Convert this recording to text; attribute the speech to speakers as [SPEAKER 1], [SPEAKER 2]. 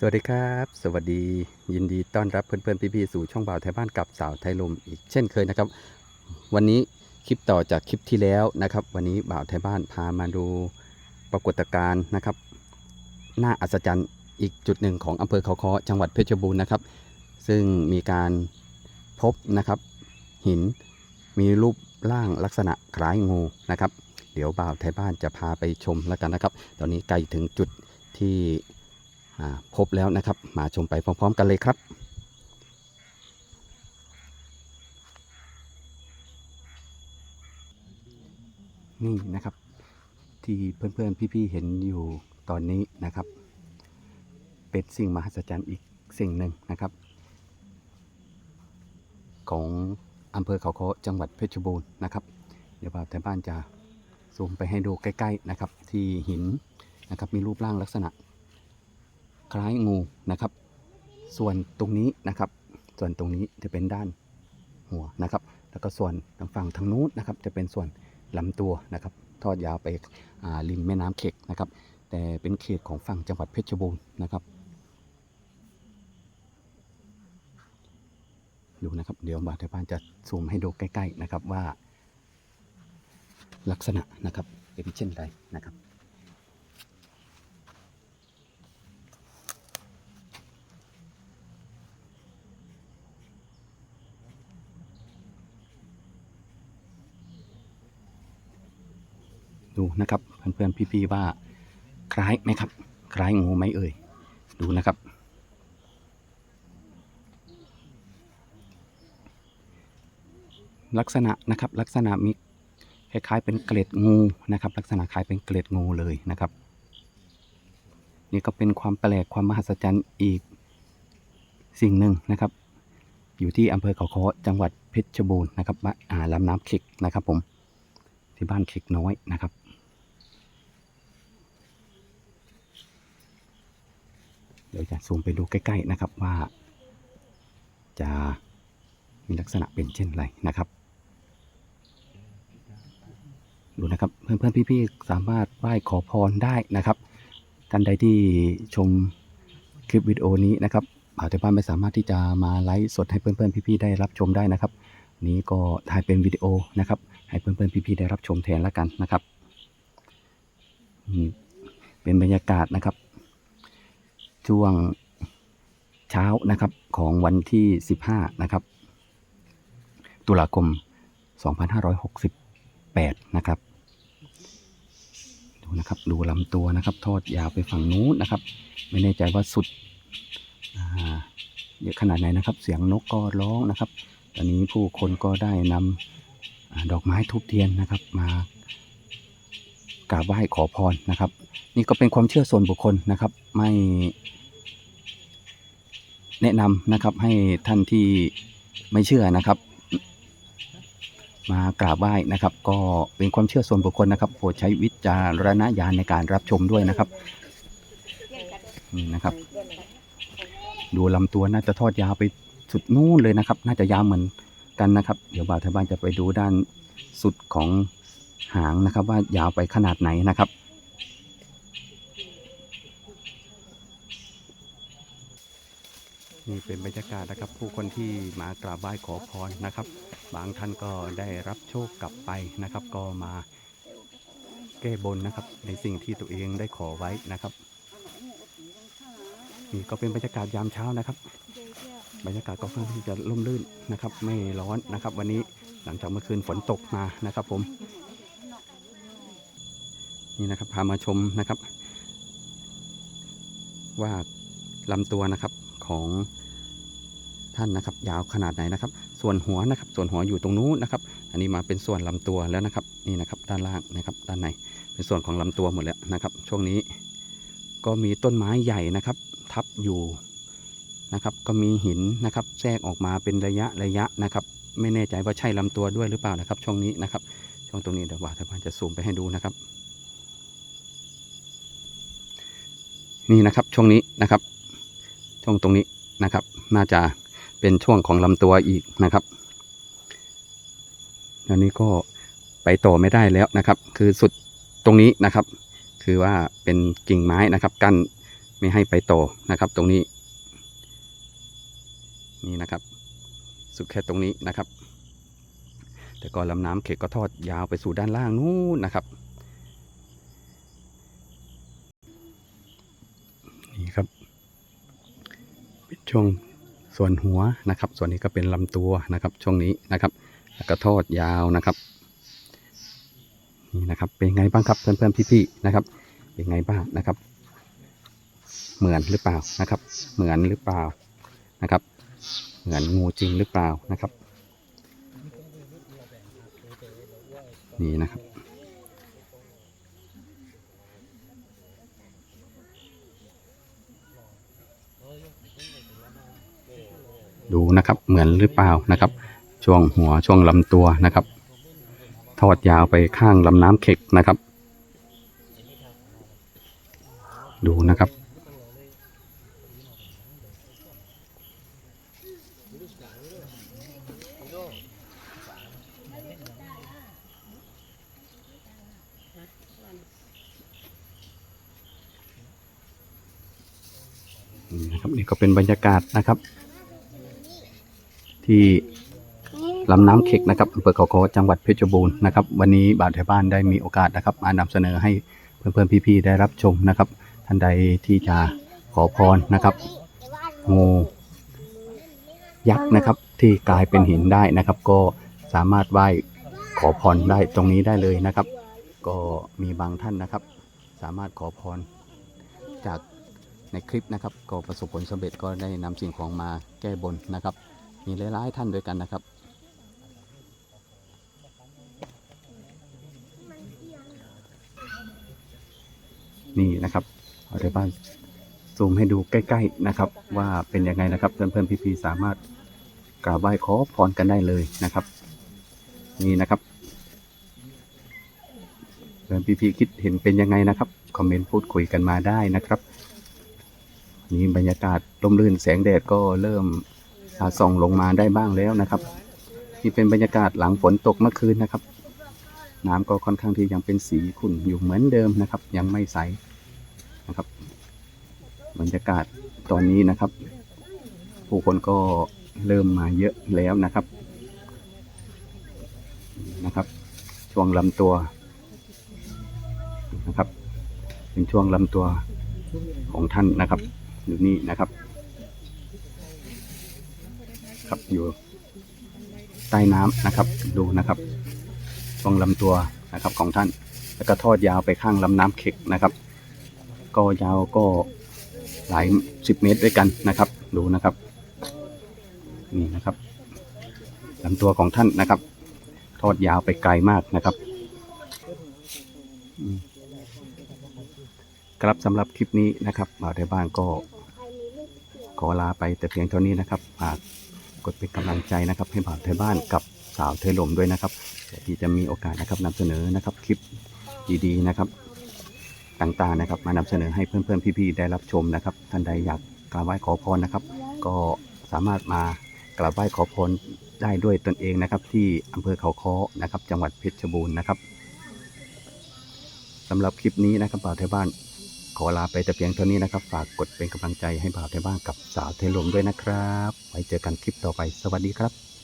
[SPEAKER 1] สวัสดีครับ สวัสดียินดีต้อนรับเพื่อนๆพี่ๆสู่ช่องบ่าวไทยบ้านกับสาวไทยลมอีกเช่นเคยนะครับ วันนี้คลิปต่อจากคลิปที่แล้วนะครับ วันนี้บ่าวไทยบ้านพามาดูปรากฏการณ์นะครับน่าอัศจรรย์อีกจุดหนึ่งของอำเภอเขาค้อจังหวัดเพชรบูรณ์นะครับ ซึ่งมีการพบนะครับ หินมีรูปร่างลักษณะคล้ายงูนะครับ เดี๋ยวบ่าวไทยบ้านจะพาไปชมแล้วกันนะครับ ตอนนี้ใกล้ถึงจุดที่ พบแล้วนะครับ มาชมไปพร้อม ๆ กันเลยครับนี่นะครับ ที่เพื่อนๆพี่ๆเห็นอยู่ตอนนี้นะครับ เป็นสิ่งมหัศจรรย์อีกสิ่งหนึ่งนะครับ ของอำเภอเขาค้อจังหวัดเพชรบูรณ์นะครับ เดี๋ยวบ่าวแถวบ้านจะซูมไปให้ดูใกล้ ๆนะครับ ที่หินนะครับมีรูปร่างลักษณะ คล้ายงูนะครับ ส่วนตรงนี้นะครับ ส่วนตรงนี้จะเป็นด้านหัวนะครับ แล้วก็ส่วนทางฝั่งทางนู้นนะครับ จะเป็นส่วนลำตัวนะครับ ทอดยาวไปริมแม่น้ำเขกนะครับ แต่เป็นเขตของฝั่งจังหวัดเพชรบูรณ์นะครับดูนะครับ เดี๋ยวบาทบ้านจะซูมให้ดูใกล้ ๆ นะครับว่า ลักษณะนะครับเป็นเช่นไรนะครับ ดูนะครับเพื่อนๆพี่ๆว่าคล้ายไหมครับ คล้ายงูไหมเอ่ยดูนะครับ ลักษณะนะครับลักษณะมีคล้ายๆเป็นเกล็ดงูนะครับ ลักษณะคล้ายเป็นเกล็ดงูเลยนะครับ นี่ก็เป็นความแปลกความมหัศจรรย์อีกสิ่งหนึ่งนะครับ อยู่ที่อำเภอเขาค้อจังหวัดเพชรบูรณ์นะครับอ่าลำน้ำเข็กนะครับผมที่บ้านเข็กน้อยนะครับ เดี๋ยวจะซูมไปดูใกล้ ๆนะครับว่า จะมีลักษณะเป็นเช่นไรนะครับ ดูนะครับเพื่อนๆพี่ๆสามารถไหว้ขอพรได้นะครับท่านใดที่ชมคลิปวิดีโอนี้นะครับอาจจะบ้านไม่สามารถที่จะมาไลฟ์สดให้เพื่อนๆพี่ๆได้รับชมได้นะครับ นี้ก็ถ่ายเป็นวิดีโอนะครับ ให้เพื่อนๆพี่ๆได้รับชมแทนแล้วกันนะครับเป็นบรรยากาศนะครับ ช่วงเช้านะครับของวันที่ 15 นะครับ ตุลาคม 2568 นะครับ ดูนะครับดูลำตัวนะครับ ทอดยาวไปฝั่งนู้นนะครับ ไม่แน่ใจว่าสุดเยอะขนาดไหนนะครับ เสียงนกก็ร้องนะครับ ตอนนี้ผู้คนก็ได้นำอดอกไม้ทูบเทียนนะครับ มากราบไหว้ขอพรนะครับ นี่ก็เป็นความเชื่อส่วนบุคคลนะครับ ไม่ แนะนำนะครับให้ท่านที่ไม่เชื่อนะครับ มากราบไหว้นะครับ ก็เป็นความเชื่อส่วนบุคคลนะครับโปรดใช้วิจารณญาณในการรับชมด้วยนะครับนี่นะครับ ดูลำตัวน่าจะทอดยาวไปสุดนู่นเลยนะครับ น่าจะยาวเหมือนกันนะครับ เดี๋ยวบ่าวไทยบ้านจะไปดูด้านสุดของหางนะครับ ว่ายาวไปขนาดไหนนะครับ นี่เป็นบรรยากาศนะครับ ผู้คนที่มากราบไหว้ขอพรนะครับ บางท่านก็ได้รับโชคกลับไปนะครับ ก็มาแก้บนนะครับ ในสิ่งที่ตัวเองได้ขอไว้นะครับนี่ก็เป็นบรรยากาศยามเช้านะครับ บรรยากาศก็ค่อนข้างที่จะร่มรื่นนะครับ ไม่ร้อนนะครับ วันนี้หลังจากเมื่อคืนฝนตกมานะครับ ผม นี่นะครับพามาชมนะครับ ว่าลำตัวนะครับ ของท่านนะครับ ยาวขนาดไหนนะครับ ส่วนหัวนะครับ ส่วนหัวอยู่ตรงนู้นนะครับ อันนี้มาเป็นส่วนลำตัวแล้วนะครับ นี่นะครับด้านล่างนะครับ ด้านในเป็นส่วนของลำตัวหมดแล้วนะครับ ช่วงนี้ก็มีต้นไม้ใหญ่นะครับ ทับอยู่นะครับ ก็มีหินนะครับ แทรกออกมาเป็นระยะระยะนะครับ ไม่แน่ใจว่าใช่ลำตัวด้วยหรือเปล่านะครับ ช่วงนี้นะครับ ช่วงตรงนี้เดี๋ยวว่าทางบ้านจะซูมไปให้ดูนะครับ นี่นะครับช่วงนี้นะครับ ช่วงตรงนี้นะครับ น่าจะเป็นช่วงของลำตัวอีกนะครับอันนี้ก็ไปต่อไม่ได้แล้วนะครับ คือสุดตรงนี้นะครับ คือว่าเป็นกิ่งไม้นะครับ กั้นไม่ให้ไปต่อนะครับ ตรงนี้ นี่นะครับ สุดแค่ตรงนี้นะครับ แต่ก็ลำน้ำเขตก็ทอดยาวไปสู่ด้านล่างนู้นนะครับ นี่ครับเป็น ช่วงส่วนหัวนะครับ ส่วนนี้ก็เป็นลำตัวนะครับ ช่วงนี้นะครับ แล้วก็ทอดยาวนะครับนี่นะครับ เป็นไงบ้างครับเพื่อนๆพี่ๆนะครับ เป็นไงบ้างนะครับ เหมือนหรือเปล่านะครับ เหมือนหรือเปล่านะครับ เหมือนงูจริงหรือเปล่านะครับ นี่นะครับ ดูนะครับเหมือนหรือเปล่านะครับ ช่วงหัวช่วงลำตัวนะครับ ทอดยาวไปข้างลำน้ำเข็กนะครับ ดูนะครับนี่นะครับนี่ก็เป็นบรรยากาศนะครับ ที่ลำน้ำเข็กนะครับอำเภอเขาคอจังหวัดเพชรบูรณ์นะครับ วันนี้บาทไทยบ้านได้มีโอกาสนะครับ มานำเสนอให้เพื่อนๆพี่ๆได้รับชมนะครับ ท่านใดที่จะขอพรนะครับงูยักษ์นะครับ ที่กลายเป็นหินได้นะครับ ก็สามารถไหว้ขอพรได้ตรงนี้ได้เลยนะครับ ก็มีบางท่านนะครับ สามารถขอพรจากในคลิปนะครับ ก็ประสบผลสำเร็จก็ได้นำสิ่งของมาแก้บนนะครับ มีหลายๆท่านด้วยกันนะครับ นี่นะครับเอาเดี๋ยวบ้านซูมให้ดูใกล้ ๆนะครับ ว่าเป็นยังไงนะครับ เพื่อนๆพี่ๆสามารถกราบไหว้ขอพรกันได้เลยนะครับ นี่นะครับเพื่อนพี่ๆคิดเห็นเป็นยังไงนะครับคอมเมนต์พูดคุยกันมาได้นะครับนี่บรรยากาศร่มรื่นแสงแดดก็เริ่ม ส่องลงมาได้บ้างแล้วนะครับนี่เป็นบรรยากาศหลังฝนตกเมื่อคืนนะครับ น้ำก็ค่อนข้างที่ยังเป็นสีขุ่นอยู่เหมือนเดิมนะครับ ยังไม่ใสนะครับ บรรยากาศตอนนี้นะครับ ผู้คนก็เริ่มมาเยอะแล้วนะครับนะครับ ช่วงลำตัวนะครับ เป็นช่วงลำตัวของท่านนะครับอยู่นี่นะครับ ครับอยู่ใต้น้ำนะครับ ดูนะครับช่วงลำตัวนะครับของท่าน แล้วก็ทอดยาวไปข้างลำน้ำเข็กนะครับ ก็ยาวก็หลายสิบเมตรด้วยกันนะครับ ดูนะครับ นี่นะครับลำตัวของท่านนะครับ ทอดยาวไปไกลมากนะครับครับสำหรับคลิปนี้นะครับบ่าวไทยบ้านก็ขอลาไปแต่เพียงเท่านี้นะครับฝาก ดเป็นกำลังใจนะครับให้บ่าวไทยบ้านกับสาวไทยลมด้วยนะครับที่จะมีโอกาสนะครับนำเสนอนะครับคลิปดีๆนะครับต่างๆนะครับ มานำเสนอให้เพื่อนๆพี่ๆได้รับชมนะครับท่านใดอยากกราบไหว้ขอพรนะครับ ก็สามารถมากราบไหว้ขอพรได้ด้วยตนเองนะครับ ที่อำเภอเขาค้อนะครับ จังหวัดเพชรบูรณ์นะครับสำหรับคลิปนี้นะครับบ่าวไทยบ้าน ขอลาไปแต่เพียงเท่านี้นะครับ ฝากกดเป็นกำลังใจให้บ่าวไทยบ้างกับสาวไทยลมด้วยนะครับ ไว้เจอกันคลิปต่อไป สวัสดีครับ